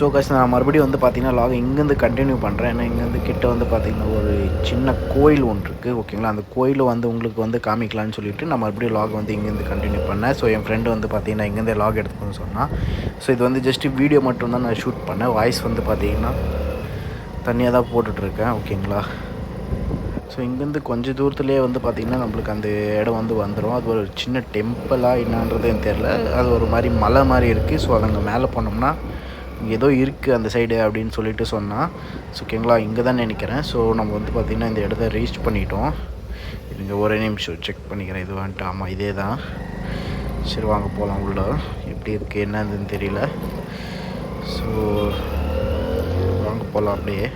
So காசு நான் மறுபடியும் வந்து பார்த்தீங்கன்னா லாக் இங்கேருந்து கண்டினியூ பண்ணுறேன் ஏன்னா இங்கேருந்து கிட்ட வந்து பார்த்தீங்கன்னா ஒரு சின்ன கோயில் ஒன்று இருக்குது ஓகேங்களா அந்த கோயில் வந்து உங்களுக்கு வந்து காமிக்கலான்னு சொல்லிட்டு நான் மறுபடியும் லாக் வந்து இங்கேருந்து கண்டினியூ பண்ணேன். ஸோ என் ஃப்ரெண்டு வந்து பார்த்தீங்கன்னா இங்கேருந்தே லாக் எடுத்துக்கணும்னு சொன்னால் ஸோ இது வந்து ஜஸ்ட் வீடியோ மட்டும் தான் நான் ஷூட் பண்ணேன். வாய்ஸ் வந்து பார்த்தீங்கன்னா தனியாக தான் போட்டுட்ருக்கேன் ஓகேங்களா ஸோ இங்கேருந்து கொஞ்சம் தூரத்துலேயே வந்து பார்த்திங்கன்னா நம்மளுக்கு அந்த இடம் வந்து வந்துடும் அது ஒரு சின்ன டெம்பிளாக என்னன்றது எனக்கு தெரில அது ஒரு மாதிரி மலை மாதிரி இருக்குது ஸோ அது அங்கே மேலே போனோம்னா ஏதோ இருக்குது அந்த சைடு அப்படின்னு சொல்லிட்டு சொன்னால் ஸோ ஓகேங்களா இங்கே தான் நினைக்கிறேன். ஸோ நம்ம வந்து பார்த்திங்கன்னா இந்த இடத்த ரீச் பண்ணிட்டோம். இருங்க ஒரே நிமிஷம் செக் பண்ணிக்கிறேன். இது வந்துட்டு ஆமாம் இதே தான் சரி வாங்க போகலாம் உள்ள. எப்படி இருக்குது என்னதுன்னு தெரியல. ஸோ வாங்க போகலாம் அப்படியே.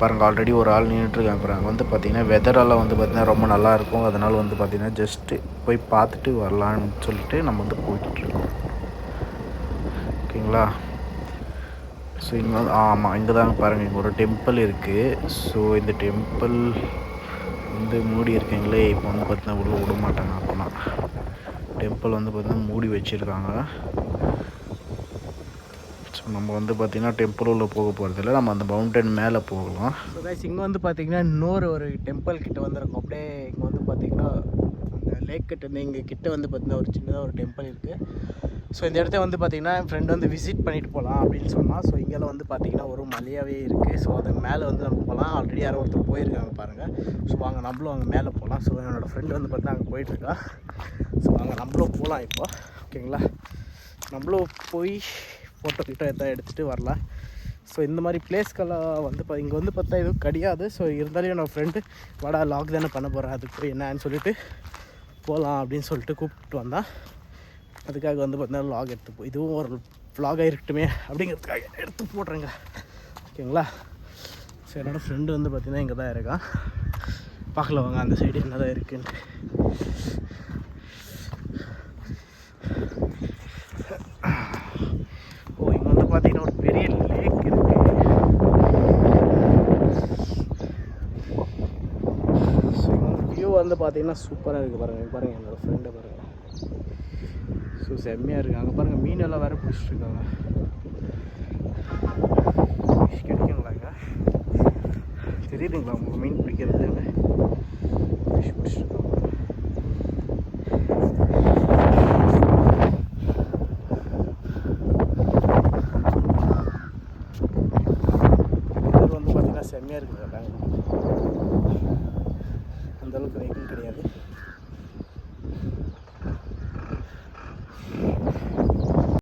பாருங்கள் பாருங்க ஆல்ரெடி ஒரு ஆள் நின்றுட்டுருக்காங்க பாருங்க வந்து பார்த்திங்கன்னா வெதரெல்லாம் வந்து பார்த்திங்கன்னா ரொம்ப நல்லா இருக்கும். அதனால் வந்து பார்த்திங்கன்னா ஜஸ்ட்டு போய் பார்த்துட்டு வரலான்னு சொல்லிட்டு நம்ம வந்து போயிட்டுருக்கோம். ஓகேங்களா ஸோ இங்கே வந்து ஆமாம் இங்கே தாங்க பாருங்கள் இங்கே ஒரு டெம்பிள் இருக்குது ஸோ இந்த டெம்பிள் வந்து மூடி இருக்கீங்களே இப்போ வந்து பார்த்தீங்கன்னா உள்ளே விட மாட்டாங்க அப்போனா டெம்பிள் வந்து பார்த்திங்கன்னா மூடி வச்சுருக்காங்க. ஸோ நம்ம வந்து பார்த்திங்கன்னா டெம்பிள் உள்ளே போக போகிறதில்ல நம்ம அந்த மவுண்டன் மேலே போகலாம். ஸோ கைஸ் இங்கே வந்து பார்த்திங்கன்னா இன்னொரு ஒரு டெம்பிள் கிட்ட வந்திருக்கோம். அப்படியே இங்கே வந்து பார்த்திங்கன்னா அந்த லேக் கிட்ட இங்கே கிட்ட வந்து பார்த்திங்கன்னா ஒரு சின்னதாக ஒரு டெம்பிள் இருக்குது ஸோ இந்த இடத்த வந்து பார்த்திங்கன்னா என் ஃப்ரெண்ட் வந்து விசிட் பண்ணிட்டு போகலாம் அப்படின்னு சொன்னால் ஸோ இங்கெல்லாம் வந்து பார்த்திங்கன்னா ஒரு மலையாகவே இருக்குது ஸோ அது மேலே வந்து நம்ம போகலாம் ஆல்ரெடி யாரோ ஒருத்தர் போயிருக்காங்க பாருங்கள் ஸோ வாங்க நம்மளும் அங்கே மேலே போகலாம் ஸோ என்னோடய ஃப்ரெண்டு வந்து பார்த்தீங்கன்னா அங்கே போயிட்டுருக்கா. ஸோ அங்கே நம்மளும் போகலாம் இப்போ. ஓகேங்களா? நம்மளும் போய் ஃபோட்டோ கிட்ட எதாவது எடுத்துகிட்டு வரலாம். ஸோ இந்த மாதிரி பிளேஸ்க்கெல்லாம் வந்து இப்போ இங்கே வந்து பார்த்தா எதுவும் கிடையாது. ஸோ இருந்தாலும் என்னோடய ஃப்ரெண்டு வடா லாக் தானே பண்ண போகிறேன் அதுக்கு போய் என்னன்னு சொல்லிட்டு போகலாம் அப்படின்னு சொல்லிட்டு கூப்பிட்டு வந்தான் அதுக்காக வந்து பார்த்தீங்கன்னா லாக் எடுத்து போ இதுவும் ஒரு ஃப்ளாகாக இருக்கட்டுமே அப்படிங்கிறதுக்காக எடுத்து போடுறேங்க. ஓகேங்களா ஸோ என்னோடய ஃப்ரெண்டு வந்து பார்த்தீங்கன்னா இங்கே தான் இருக்கான். பார்க்கல வாங்க அந்த சைடு என்ன தான் இருக்குன்ட்டு ஓ இங்கே வந்து பார்த்தீங்கன்னா ஒரு பெரிய லேக் இருக்கு. ஸோ வியூ வந்து பார்த்தீங்கன்னா சூப்பராக இருக்குது பாருங்கள் பாருங்கள் என்னோடய ஃப்ரெண்டை பாருங்கள் ஸோ செம்மையாக இருக்குது அங்கே பாருங்கள் மீனெல்லாம் வேறு பிடிச்சிருக்காங்க ஃபிஷ் கிடைக்குங்களாங்க தெரியுதுங்களா உங்களுக்கு மீன் பிடிக்கிறது ஃபிஷ் பிடிச்சிருக்காங்க வந்து பார்த்திங்கன்னா செம்மையாக இருக்குது அந்தளவுக்கு அளவுக்கு கிடையாது.